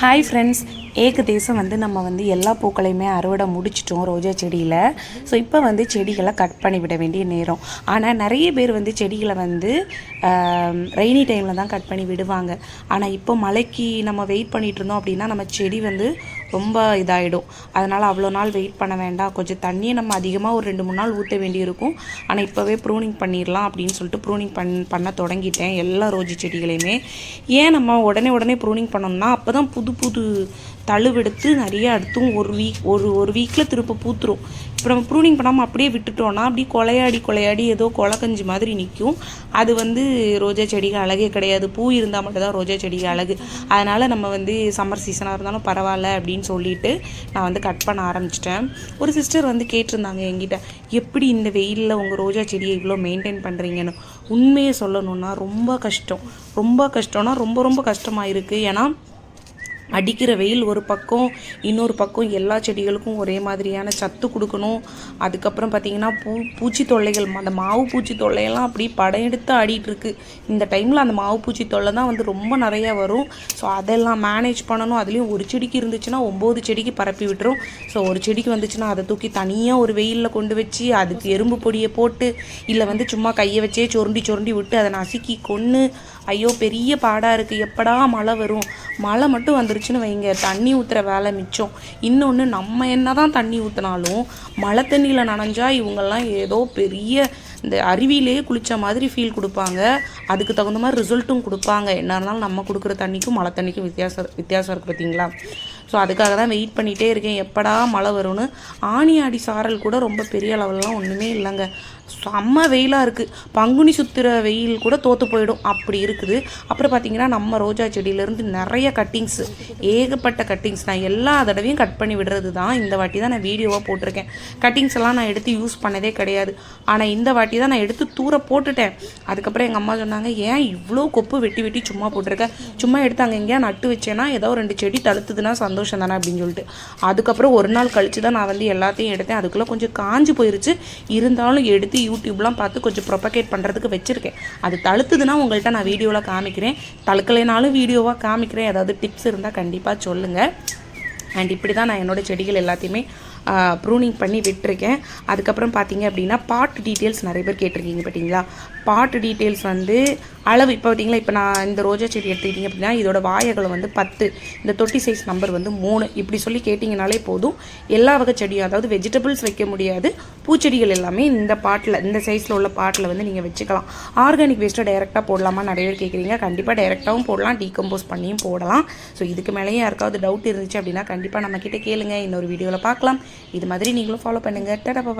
Hi friends ஏக தேசம் வந்து நம்ம வந்து எல்லா பூக்களையுமே அறுவடை முடிச்சிட்டோம் ரோஜா செடியில். ஸோ இப்போ வந்து செடிகளை கட் பண்ணி விட வேண்டிய நேரம். ஆனால் நிறைய பேர் வந்து செடிகளை வந்து ரெய்னி டைமில் தான் கட் பண்ணி விடுவாங்க. ஆனால் இப்போ மழைக்கு நம்ம வெயிட் பண்ணிகிட்டு இருந்தோம் அப்படின்னா நம்ம செடி வந்து ரொம்ப இதாகிடும் அதனால் அவ்வளோ நாள் வெயிட் பண்ண வேண்டாம். கொஞ்சம் தண்ணியை நம்ம அதிகமாக ஒரு ரெண்டு மூணு நாள் ஊற்ற வேண்டியிருக்கும். ஆனால் இப்போவே ப்ரூனிங் பண்ணிடலாம் அப்படின்னு சொல்லிட்டு ப்ரூனிங் பண் பண்ண தொடங்கிட்டேன் எல்லா ரோஜா செடிகளையுமே. ஏன் நம்ம உடனே உடனே ப்ரூனிங் பண்ணோம்னா அப்போ தான் புது புது தழுவெடுத்து நிறைய அடுத்தும் ஒரு வீக் ஒரு ஒரு வீக்கில் திரும்ப பூத்துரும். இப்போ நம்ம ப்ரூனிங் பண்ணாமல் அப்படியே விட்டுட்டோம்னா அப்படியே கொலையாடி கொலையாடி ஏதோ கொலக்கஞ்சி மாதிரி நிற்கும் அது வந்து ரோஜா செடிக்கு அழகே கிடையாது. பூ இருந்தால் மட்டும்தான் ரோஜா செடிக்கு அழகு. அதனால் நம்ம வந்து சம்மர் சீசனாக இருந்தாலும் பரவாயில்ல அப்படின்னு சொல்லிட்டு நான் வந்து கட் பண்ண ஆரம்பிச்சிட்டேன். ஒரு சிஸ்டர் வந்து கேட்டிருந்தாங்க என்கிட்ட எப்படி இந்த வெயிலில் உங்கள் ரோஜா செடியை இவ்வளோ மெயின்டைன் பண்ணுறீங்கன்னு உண்மையை சொல்லணுன்னா ரொம்ப கஷ்டம். ரொம்ப கஷ்டம்னா ரொம்ப ரொம்ப கஷ்டமாக இருக்குது ஏன்னா அடிக்கிற வெயில் ஒரு பக்கம் இன்னொரு பக்கம் எல்லா செடிகளுக்கும் ஒரே மாதிரியான சத்து கொடுக்கணும். அதுக்கப்புறம் பார்த்திங்கன்னா பூ பூச்சி தொல்லைகள் அந்த மாவு பூச்சி தொல்லையெல்லாம் அப்படி படையெடுத்து ஆடிட்டுருக்கு இந்த டைமில் அந்த மாவு பூச்சி தொல்லை தான் வந்து ரொம்ப நிறையா வரும். ஸோ அதெல்லாம் மேனேஜ் பண்ணணும். அதுலேயும் ஒரு செடிக்கு இருந்துச்சுன்னா ஒம்பது செடிக்கு பரப்பி விட்டுரும். ஸோ ஒரு செடிக்கு வந்துச்சுன்னா அதை தூக்கி தனியாக ஒரு வெயிலில் கொண்டு வச்சு அதுக்கு எறும்பு பொடியை போட்டு இல்லை வந்து சும்மா கையை வச்சே சுருண்டி சுருண்டி விட்டு அதை நசுக்கி கொன்று ஐயோ பெரிய பாடாக இருக்குது எப்படா மழை வரும்? மழை மட்டும் வந்துருச்சுன்னு வைங்க. தண்ணி ஊற்றுற வேலை மிச்சம். இன்னொன்று நம்ம என்ன தான் தண்ணி ஊற்றினாலும் மழை தண்ணியில் நனைஞ்சா இவங்கெல்லாம் ஏதோ பெரிய இந்த அருவியிலேயே குளித்த மாதிரி ஃபீல் கொடுப்பாங்க. அதுக்கு தகுந்த மாதிரி ரிசல்ட்டும் கொடுப்பாங்க. என்ன இருந்தாலும் நம்ம கொடுக்குற தண்ணிக்கும் மழை தண்ணிக்கும் வித்தியாசம் வித்தியாசம் இருக்குது பார்த்தீங்களா? ஸோ அதுக்காக தான் வெயிட் பண்ணிகிட்டே இருக்கேன். எப்படா மழை வரும்னு? ஆணி ஆடி சாரல் கூட ரொம்ப பெரிய அளவுலாம் ஒன்றுமே இல்லைங்க. செம்ம வெயிலாக இருக்குது பங்குனி சுத்துற வெயில் கூட தோற்று போயிடும். அப்படி இருக்குது. அப்புறம் பார்த்திங்கன்னா நம்ம ரோஜா செடியிலேருந்து நிறைய கட்டிங்ஸ் ஏகப்பட்ட கட்டிங்ஸ் நான் எல்லா தடவையும் கட் பண்ணி விடுறது தான். இந்த வாட்டி தான் நான் வீடியோவாக போட்டிருக்கேன். கட்டிங்ஸ் எல்லாம் நான் எடுத்து யூஸ் பண்ணதே கிடையாது. ஆனால் இந்த வாட்டி தான் நான் எடுத்து தூர போட்டுட்டேன். அதுக்கப்புறம் எங்கள் அம்மா சொன்னாங்க ஏன் இவ்வளோ கொப்பு வெட்டி வெட்டி சும்மா போட்டிருக்க? சும்மா எடுத்து அங்கே எங்கேயா நட்டு வச்சேன்னா ஏதோ ரெண்டு செடி தழுத்துதுன்னா சந்தோஷம் தானே? அப்படின்னு சொல்லிட்டு. அதுக்கப்புறம் ஒரு நாள் கழிச்சு தான் நான் வந்து எல்லாத்தையும் எடுத்தேன். அதுக்குள்ளே கொஞ்சம் காஞ்சு போயிருச்சு. இருந்தாலும் எடுத்து யூடியூப்லாம் பார்த்து கொஞ்சம் ப்ரொபகேட் பண்ணுறதுக்கு வச்சுருக்கேன். அது தழுத்துதுன்னா உங்கள்கிட்ட நான் வீடியோவில் காமிக்கிறேன். தழுக்கலைனாலும் வீடியோவாக காமிக்கிறேன். ஏதாவது டிப்ஸ் இருந்தால் கண்டிப்பாக சொல்லுங்கள் அண்ட் இப்படி தான் நான் என்னோடய செடிகள் எல்லாத்தையுமே ப்ரூனிங் பண்ணி விட்டுருக்கேன். அதுக்கப்புறம் பார்த்தீங்க அப்படின்னா பாட்டு டீட்டெயில்ஸ் நிறைய பேர் கேட்டிருக்கீங்க பார்த்தீங்களா பாட்டு டீட்டெயில்ஸ் வந்து அளவு இப்போ பார்த்தீங்களா இப்போ நான் இந்த ரோஜா செடி எடுத்துக்கிட்டிங்க அப்படின்னா இதோட வாயகளை வந்து பத்து இந்த தொட்டி சைஸ் நம்பர் வந்து மூணு. இப்படி சொல்லி கேட்டிங்கனாலே போதும். எல்லா வகை செடியும் அதாவது வெஜிடபிள்ஸ் வைக்க முடியாது. பூச்செடிகள் எல்லாமே இந்த பாட்டில் இந்த சைஸில் உள்ள பாட்டில் வந்து நீங்கள் வச்சுக்கலாம். ஆர்கானிக் வேஸ்ட்டை டைரெக்டாக போடலாமா? நிறைய பேர் கேட்குறீங்க கண்டிப்பாக டைரெக்டாகவும் போடலாம். டீகம்போஸ் பண்ணியும் போடலாம். ஸோ இதுக்கு மேலேயும் யாருக்காவது டவுட் இருந்துச்சு அப்படின்னா கண்டிப்பாக நம்மக்கிட்ட கேளுங்க. இன்னொரு வீடியோவில் பார்க்கலாம் இது மாதிரி நீங்களும் ஃபாலோ பண்ணுங்கள் டடா பாய்